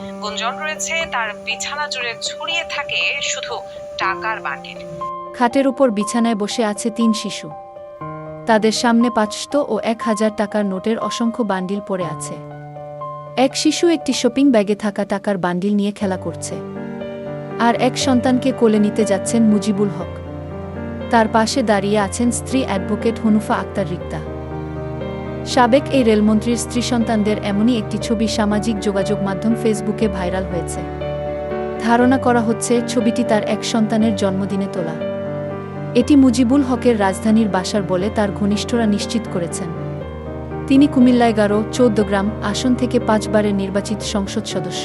গুঞ্জন রয়েছে, তার বিছানা জুড়ে ছড়িয়ে থাকে শুধু টাকার বান্ডিল খাটের উপর বিছানায় বসে আছে তিন শিশু। তাদের সামনে পাঁচশত ও এক হাজার টাকার নোটের অসংখ্য বান্ডিল পড়ে আছে। এক শিশু একটি শপিং ব্যাগে থাকা টাকার বান্ডিল নিয়ে খেলা করছে। আর এক সন্তানকে কোলে নিতে যাচ্ছেন মুজিবুল হক। তার পাশে দাঁড়িয়ে আছেন স্ত্রী অ্যাডভোকেট হনুফা আক্তার রিক্তা। সাবেক এই রেলমন্ত্রীর স্ত্রী সন্তানদের এমনই একটি ছবি সামাজিক যোগাযোগ মাধ্যম ফেসবুকে ভাইরাল হয়েছে। ধারণা করা হচ্ছে ছবিটি তার এক সন্তানের জন্মদিনে তোলা। এটি মুজিবুল হকের রাজধানীর বাসার বলে তার ঘনিষ্ঠরা নিশ্চিত করেছেন। তিনি কুমিল্লায় গারো চৌদ্দগ্রাম আসন থেকে পাঁচবারের নির্বাচিত সংসদ সদস্য।